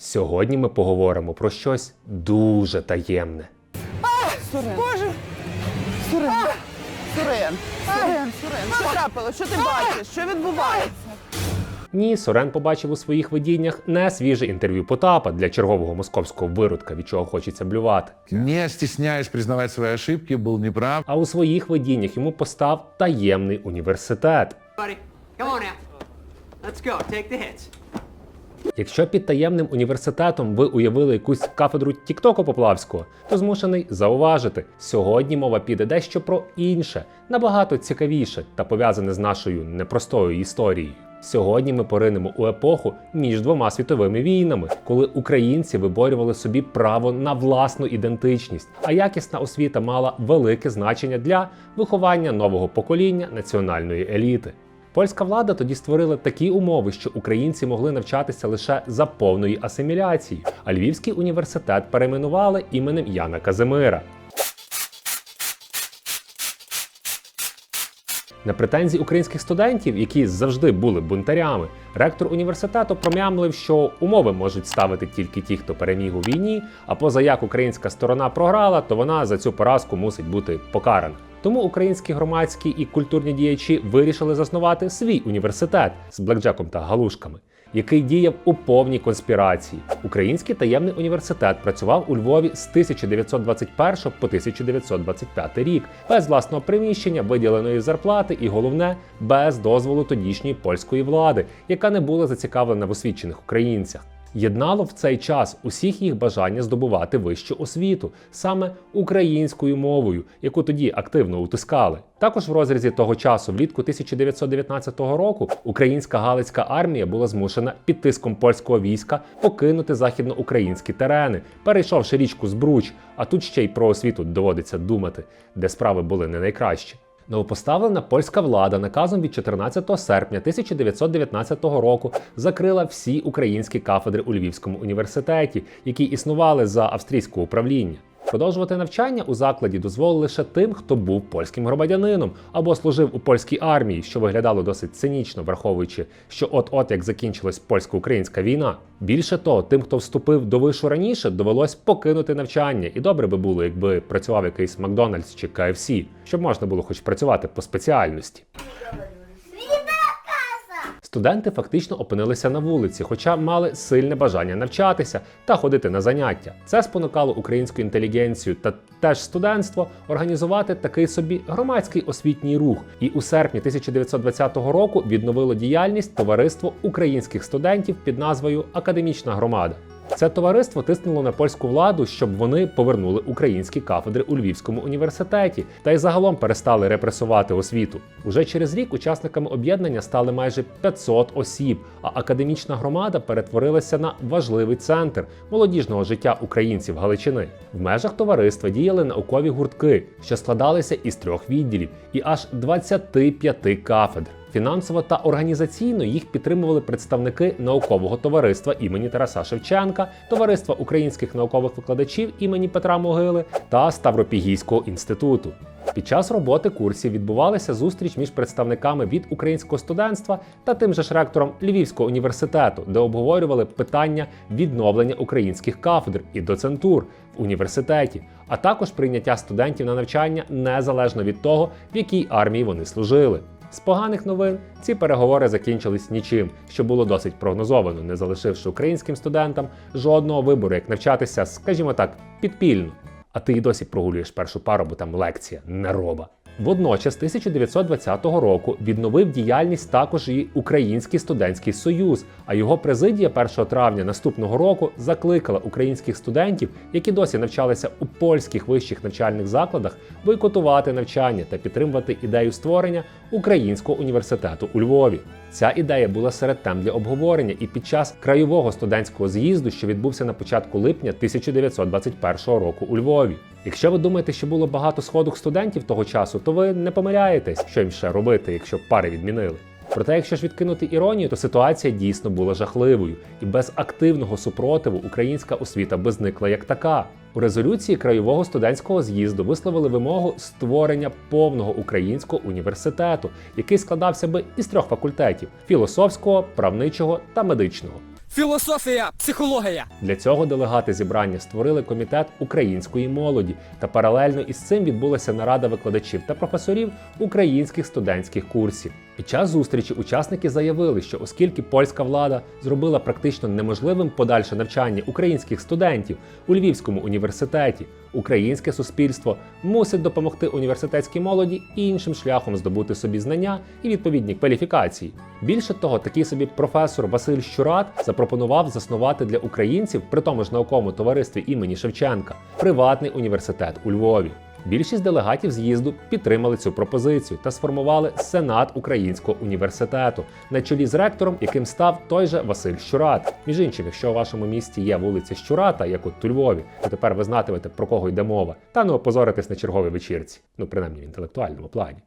Сьогодні ми поговоримо про щось дуже таємне. Сурен. Боже! Сурен. Сурен. Сурен, Сурен. Що трапилось? Що ти бачиш? Що відбувається? Ні, Сорен побачив у своїх видіннях не свіже інтерв'ю Потапа для чергового московського виродка, від чого хочеться блювати. Не стесняясь признавать свои ошибки, был неправ. А у своїх видіннях йому постав таємний університет. Let's go. Take the hits. Якщо під таємним університетом ви уявили якусь кафедру Тіктоку Поплавського, то змушений зауважити, сьогодні мова піде дещо про інше, набагато цікавіше та пов'язане з нашою непростою історією. Сьогодні ми поринемо у епоху між двома світовими війнами, коли українці виборювали собі право на власну ідентичність, а якісна освіта мала велике значення для виховання нового покоління національної еліти. Польська влада тоді створила такі умови, що українці могли навчатися лише за повної асиміляції, а Львівський університет перейменували іменем Яна Казимира. На претензії українських студентів, які завжди були бунтарями, ректор університету промямлив, що умови можуть ставити тільки ті, хто переміг у війні. А поза як українська сторона програла, то вона за цю поразку мусить бути покарана. Тому українські громадські і культурні діячі вирішили заснувати свій університет з блекджеком та галушками, який діяв у повній конспірації. Український таємний університет працював у Львові з 1921 по 1925 рік, без власного приміщення, виділеної зарплати і головне без дозволу тодішньої польської влади, яка не була зацікавлена в освічених українцях. Єднало в цей час усіх їх бажання здобувати вищу освіту саме українською мовою, яку тоді активно утискали. Також в розрізі того часу, влітку 1919 року, українська галицька армія була змушена під тиском польського війська покинути західноукраїнські терени, перейшовши річку Збруч. А тут ще й про освіту доводиться думати, де справи були не найкращі. Новопоставлена польська влада наказом від 14 серпня 1919 року закрила всі українські кафедри у Львівському університеті, які існували за австрійського управління. Продовжувати навчання у закладі дозволили лише тим, хто був польським громадянином або служив у польській армії, що виглядало досить цинічно, враховуючи, що от-от як закінчилась польсько-українська війна. Більше того, тим, хто вступив до вишу раніше, довелось покинути навчання, і добре би було, якби працював якийсь Макдональдс чи KFC, щоб можна було хоч працювати по спеціальності. Студенти фактично опинилися на вулиці, хоча мали сильне бажання навчатися та ходити на заняття. Це спонукало українську інтелігенцію та теж студентство організувати такий собі громадський освітній рух. І у серпні 1920 року відновило діяльність товариство українських студентів під назвою Академічна громада. Це товариство тиснуло на польську владу, щоб вони повернули українські кафедри у Львівському університеті та й загалом перестали репресувати освіту. Уже через рік учасниками об'єднання стали майже 500 осіб, а академічна громада перетворилася на важливий центр молодіжного життя українців Галичини. В межах товариства діяли наукові гуртки, що складалися із трьох відділів і аж 25 кафедр. Фінансово та організаційно їх підтримували представники наукового товариства імені Тараса Шевченка, товариства українських наукових викладачів імені Петра Могили та Ставропігійського інституту. Під час роботи курсів відбувалася зустріч між представниками від українського студентства та тим же ж ректором Львівського університету, де обговорювали питання відновлення українських кафедр і доцентур в університеті, а також прийняття студентів на навчання незалежно від того, в якій армії вони служили. З поганих новин ці переговори закінчились нічим, що було досить прогнозовано, не залишивши українським студентам жодного вибору, як навчатися, скажімо так, підпільно. А ти й досі прогулюєш першу пару, бо там лекція нероба. Водночас 1920 року відновив діяльність також і Український студентський союз, а його президія 1 травня наступного року закликала українських студентів, які досі навчалися у польських вищих навчальних закладах, бойкотувати навчання та підтримувати ідею створення Українського університету у Львові. Ця ідея була серед тем для обговорення і під час краєвого студентського з'їзду, що відбувся на початку липня 1921 року у Львові. Якщо ви думаєте, що було багато сходок студентів того часу, то ви не помиляєтесь, що їм ще робити, якщо пари відмінили. Проте, якщо ж відкинути іронію, то ситуація дійсно була жахливою, і без активного супротиву українська освіта би зникла як така. У резолюції краєвого студентського з'їзду висловили вимогу створення повного українського університету, який складався би із трьох факультетів: філософського, правничого та медичного. Філософія, психологія. Для цього делегати зібрання створили комітет української молоді, та паралельно із цим відбулася нарада викладачів та професорів українських студентських курсів. Під час зустрічі учасники заявили, що оскільки польська влада зробила практично неможливим подальше навчання українських студентів у Львівському університеті, українське суспільство мусить допомогти університетській молоді іншим шляхом здобути собі знання і відповідні кваліфікації. Більше того, такий собі професор Василь Щурат запропонував заснувати для українців при тому ж науковому товаристві імені Шевченка приватний університет у Львові. Більшість делегатів з'їзду підтримали цю пропозицію та сформували Сенат Українського університету на чолі з ректором, яким став той же Василь Щурат. Між іншим, якщо у вашому місті є вулиця Щурата, як от у Львові, то тепер ви знатимете про кого йде мова, та не опозоритись на черговій вечірці, ну принаймні в інтелектуальному плані.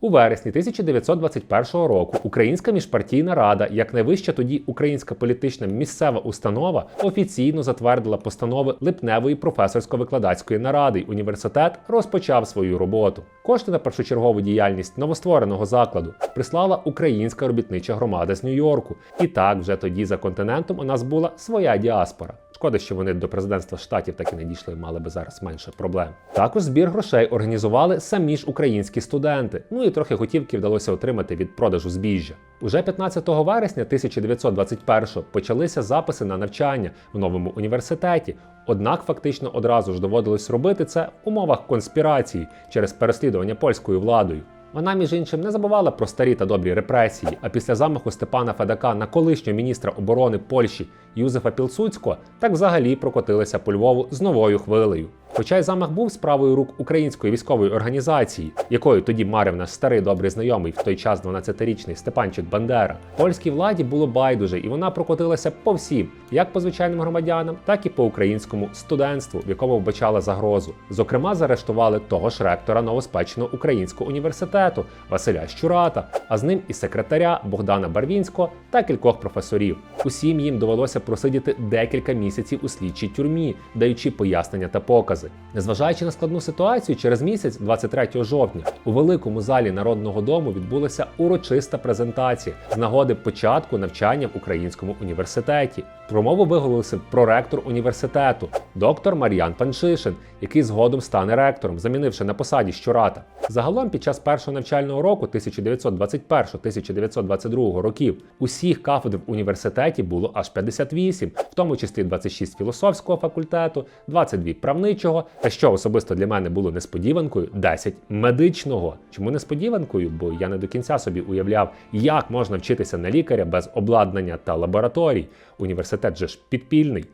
У вересні 1921 року Українська міжпартійна рада, як найвища тоді українська політична місцева установа, офіційно затвердила постанови липневої професорсько-викладацької наради. Університет розпочав свою роботу. Кошти на першочергову діяльність новоствореного закладу прислала українська робітнича громада з Нью-Йорку. І так вже тоді за континентом у нас була своя діаспора. Шкода, що вони до президентства штатів так і не дійшли, мали би зараз менше проблем. Також збір грошей організували самі ж українські студенти. Ну і трохи готівки вдалося отримати від продажу збіжжя. Уже 15 вересня 1921 почалися записи на навчання в новому університеті. Однак фактично одразу ж доводилось робити це в умовах конспірації через переслідування польською владою. Вона, між іншим, не забувала про старі та добрі репресії. А після замаху Степана Федака на колишнього міністра оборони Польщі Юзефа Пілсуцького так взагалі прокотилися по Львову з новою хвилею. Хоча й замах був справою рук української військової організації, якою тоді марив наш старий добрий знайомий в той час 12-річний Степанчик Бандера, польській владі було байдуже, і вона прокотилася по всім, як по звичайним громадянам, так і по українському студентству, в якому вбачала загрозу. Зокрема, заарештували того ж ректора новоспеченого українського університету Василя Щурата, а з ним і секретаря Богдана Барвінського та кількох професорів. Усім їм довелося просидіти декілька місяців у слідчій тюрмі, даючи пояснення та покази. Незважаючи на складну ситуацію, через місяць, 23 жовтня, у великому залі Народного дому відбулася урочиста презентація з нагоди початку навчання в українському університеті. Промову виголосив проректор університету, доктор Мар'ян Паншишин, який згодом стане ректором, замінивши на посаді щората. Загалом під час першого навчального року 1921-1922 років усіх кафедр в університеті було аж 58, в тому числі 26 філософського факультету, 22 правничого, та що особисто для мене було несподіванкою, 10 медичного. Чому несподіванкою? Бо я не до кінця собі уявляв, як можна вчитися на лікаря без обладнання та лабораторій. Університет же ж підпільний.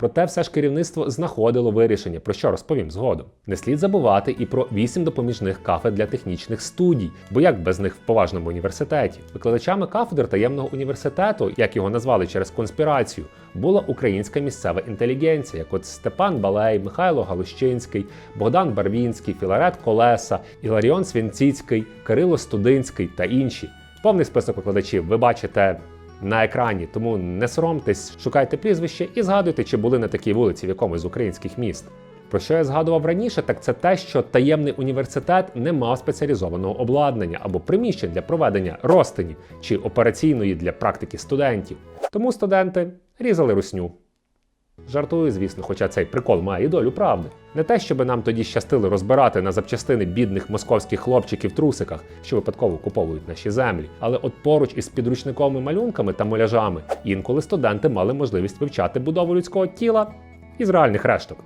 Проте все ж керівництво знаходило вирішення, про що розповім згодом. Не слід забувати і про вісім допоміжних кафедр для технічних студій, бо як без них в поважному університеті. Викладачами кафедр таємного університету, як його назвали через конспірацію, була українська місцева інтелігенція, як от Степан Балей, Михайло Галущинський, Богдан Барвінський, Філарет Колеса, Іларіон Свінціцький, Кирило Студинський та інші. Повний список викладачів ви бачите на екрані, тому не соромтесь, шукайте прізвище і згадуйте, чи були на такій вулиці в якомусь з українських міст. Про що я згадував раніше, так це те, що таємний університет не мав спеціалізованого обладнання або приміщень для проведення розтині чи операційної для практики студентів. Тому студенти різали русню. Жартую, звісно, хоча цей прикол має і долю правди. Не те, щоб нам тоді щастило розбирати на запчастини бідних московських хлопчиків в трусиках, що випадково куповують наші землі. Але от поруч із підручниковими малюнками та муляжами інколи студенти мали можливість вивчати будову людського тіла із реальних решток.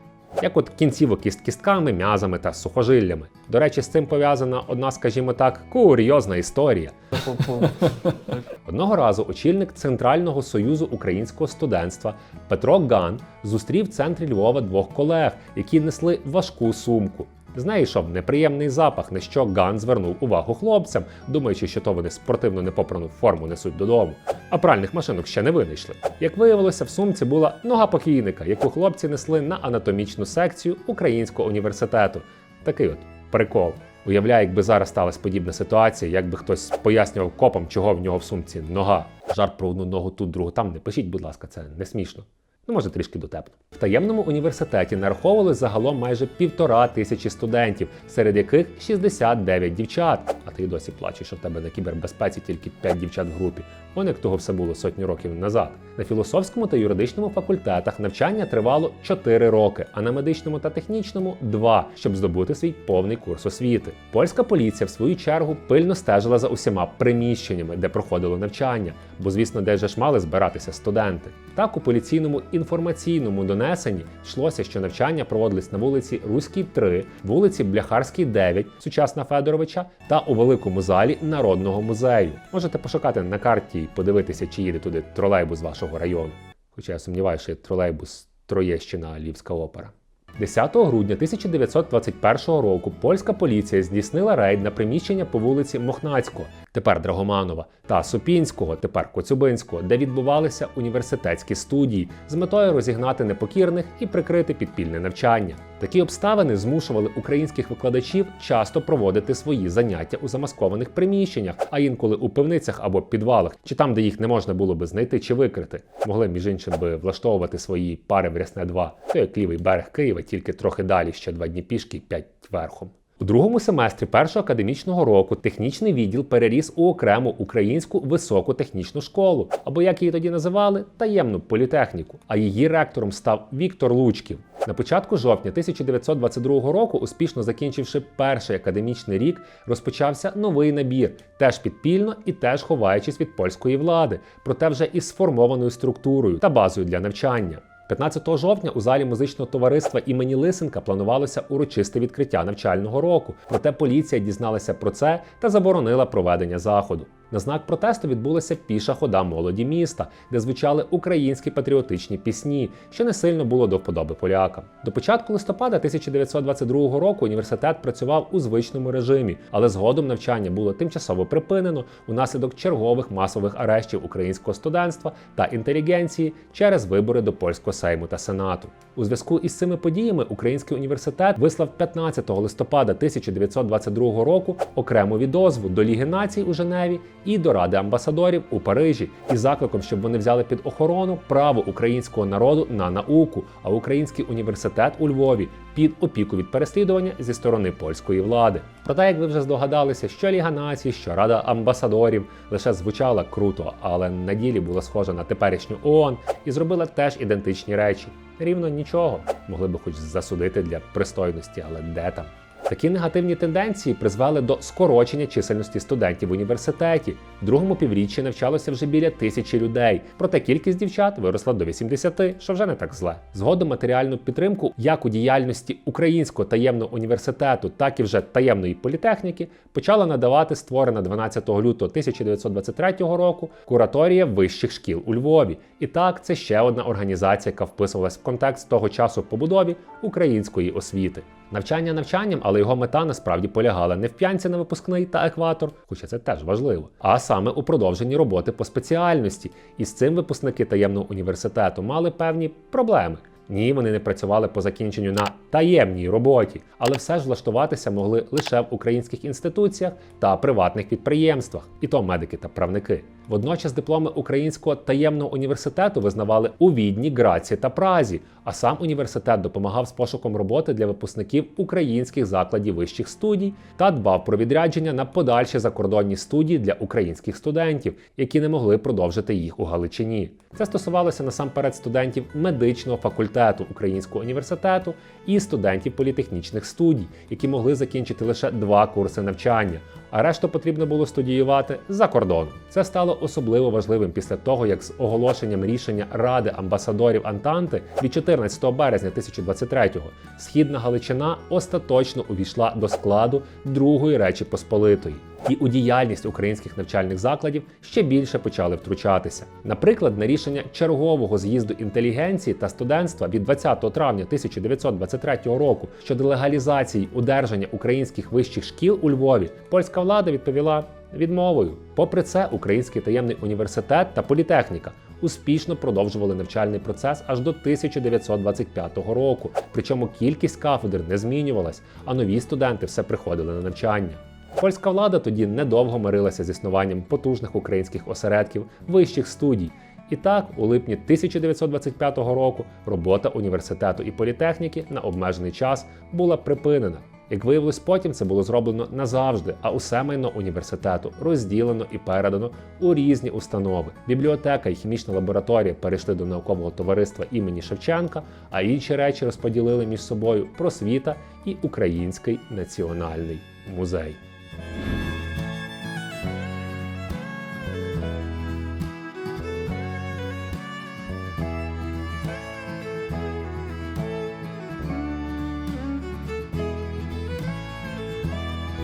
Як от кінцівок із кістками, м'язами та сухожиллями. До речі, з цим пов'язана одна, скажімо так, курйозна історія. Одного разу очільник Центрального союзу українського студентства Петро Ган зустрів в центрі Львова двох колег, які несли важку сумку. З неї йшов неприємний запах, на що Ган звернув увагу хлопцям, думаючи, що то вони спортивно непопрану форму несуть додому. А пральних машинок ще не винайшли. Як виявилося, в сумці була нога покійника, яку хлопці несли на анатомічну секцію Українського університету. Такий от прикол. Уявляю, якби зараз сталася подібна ситуація, якби хтось пояснював копам, чого в нього в сумці нога. Жарт про одну ногу тут, другу там. Не пишіть, будь ласка, це не смішно. Ну, може, трішки дотепно. В таємному університеті нараховували загалом майже півтора тисячі студентів, серед яких 69 дівчат. А ти й досі плачеш, що в тебе на кібербезпеці тільки 5 дівчат в групі. Он як того все було сотні років назад. На філософському та юридичному факультетах навчання тривало 4 роки, а на медичному та технічному 2, щоб здобути свій повний курс освіти. Польська поліція, в свою чергу, пильно стежила за усіма приміщеннями, де проходило навчання, бо, звісно, де ж мали збиратися студенти. Так, у поліційному інформаційному донесенні йшлося, що навчання проводились на вулиці Руській 3, вулиці Бляхарській 9, сучасна Федоровича, та у великому залі Народного музею. Можете пошукати на карті і подивитися, чи їде туди тролейбус вашого району. Хоча я сумніваюся, що тролейбус Троєщина Львівська опера. 10 грудня 1921 року польська поліція здійснила рейд на приміщення по вулиці Мохнацького, тепер Драгоманова, та Супінського, тепер Коцюбинського, де відбувалися університетські студії з метою розігнати непокірних і прикрити підпільне навчання. Такі обставини змушували українських викладачів часто проводити свої заняття у замаскованих приміщеннях, а інколи у пивницях або підвалах, чи там, де їх не можна було би знайти чи викрити. Могли між іншим би влаштовувати свої пари в Рясне 2, то як лівий берег Києва, тільки трохи далі, ще два дні пішки, п'ять верхом. У другому семестрі першого академічного року технічний відділ переріс у окрему українську високу технічну школу, або як її тоді називали, таємну політехніку. А її ректором став Віктор Лучків. На початку жовтня 1922 року, успішно закінчивши перший академічний рік, розпочався новий набір, теж підпільно і теж ховаючись від польської влади, проте вже із сформованою структурою та базою для навчання. 15 жовтня у залі музичного товариства імені Лисенка планувалося урочисте відкриття навчального року. Проте поліція дізналася про це та заборонила проведення заходу. На знак протесту відбулася піша хода молоді міста, де звучали українські патріотичні пісні, що не сильно було до вподоби полякам. До початку листопада 1922 року університет працював у звичному режимі, але згодом навчання було тимчасово припинено унаслідок чергових масових арештів українського студентства та інтелігенції через вибори до польського сейму та сенату. У зв'язку із цими подіями Український університет вислав 15 листопада 1922 року окрему відозву до Ліги націй у Женеві і до Ради амбасадорів у Парижі із закликом, щоб вони взяли під охорону право українського народу на науку, а Український університет у Львові під опіку від переслідування зі сторони польської влади. Проте, як ви вже здогадалися, що Ліга націй, що Рада амбасадорів лише звучала круто, але на ділі була схожа на теперішню ООН і зробила теж ідентичні речі. Рівно нічого. Могли би хоч засудити для пристойності, але де там? Такі негативні тенденції призвели до скорочення чисельності студентів в університеті. В другому півріччі навчалося вже біля тисячі людей, проте кількість дівчат виросла до 80, що вже не так зле. Згодом матеріальну підтримку як у діяльності Українського таємного університету, так і вже таємної політехніки почала надавати створена 12 лютого 1923 року кураторія вищих шкіл у Львові. І так, це ще одна організація, яка вписувалась в контекст того часу побудові української освіти. Навчання навчанням, але його мета насправді полягала не в п'янці на випускний та екватор, хоча це теж важливо, а саме у продовженні роботи по спеціальності. І з цим випускники таємного університету мали певні проблеми. Ні, вони не працювали по закінченню на таємній роботі, але все ж влаштуватися могли лише в українських інституціях та приватних підприємствах, і то медики та правники. Водночас дипломи Українського таємного університету визнавали у Відні, Граці та Празі, а сам університет допомагав з пошуком роботи для випускників українських закладів вищих студій та дбав про відрядження на подальші закордонні студії для українських студентів, які не могли продовжити їх у Галичині. Це стосувалося насамперед студентів медичного факультету Українського університету і студентів політехнічних студій, які могли закінчити лише два курси навчання, а решту потрібно було студіювати за кордоном. Це стало особливо важливим після того, як з оголошенням рішення Ради амбасадорів Антанти від 14 березня 1023-го східна Галичина остаточно увійшла до складу Другої Речі Посполитої. І у діяльність українських навчальних закладів ще більше почали втручатися. Наприклад, на рішення чергового з'їзду інтелігенції та студентства від 20 травня 1923 року щодо легалізації удержання українських вищих шкіл у Львові, польська влада відповіла відмовою. Попри це, Український таємний університет та політехніка успішно продовжували навчальний процес аж до 1925 року. Причому кількість кафедр не змінювалась, а нові студенти все приходили на навчання. Польська влада тоді недовго мирилася з існуванням потужних українських осередків, вищих студій. І так, у липні 1925 року робота університету і політехніки на обмежений час була припинена. Як виявилось, потім це було зроблено назавжди, а усе майно університету розділено і передано у різні установи. Бібліотека і хімічна лабораторія перейшли до наукового товариства імені Шевченка, а інші речі розподілили між собою просвіта і Український національний музей. Bye.